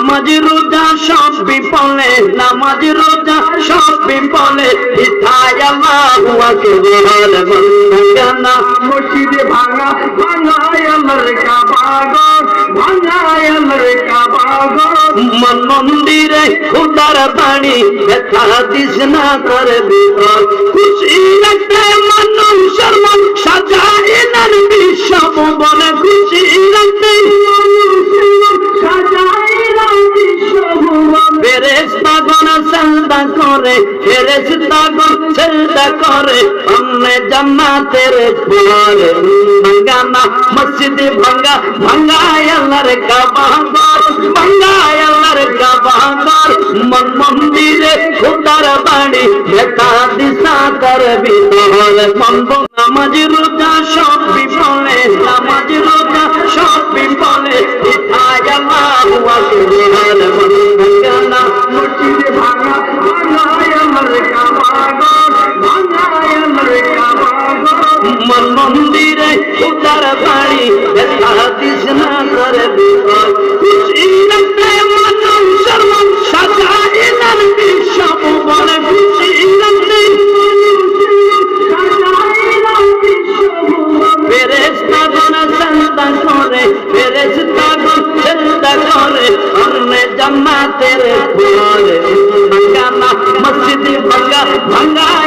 নামাজ রোজা সব বিপলে নামাজ রোজা সব বিপলে ইথায় আল্লাহু ভাঙা মন মন্দিরে খুদার বাণী দিস না করে খুশি রাখতে মানুষের মন করে ফেরেস্তা গণ সেজদা করে। অন্যে জান্নাতের পরে ভাঙ্গানা, মসজিদে ভাঙ্গা, ভাঙ্গায় আল্লাহর কাবা ঘর ভাঙ্গায় আল্লাহর কাবা ঘর মন মন্দিরে খুদার বাড়ি বেতা দিশা তোর মন্দ নামাজ রোজা সব বিফলে নামাজ করে ফেরেস্তা গণ চিন্তা করে অন্য জান্নাতের পরে ভাঙ্গানা মসজিদে ভাঙ্গা ভাঙ্গায়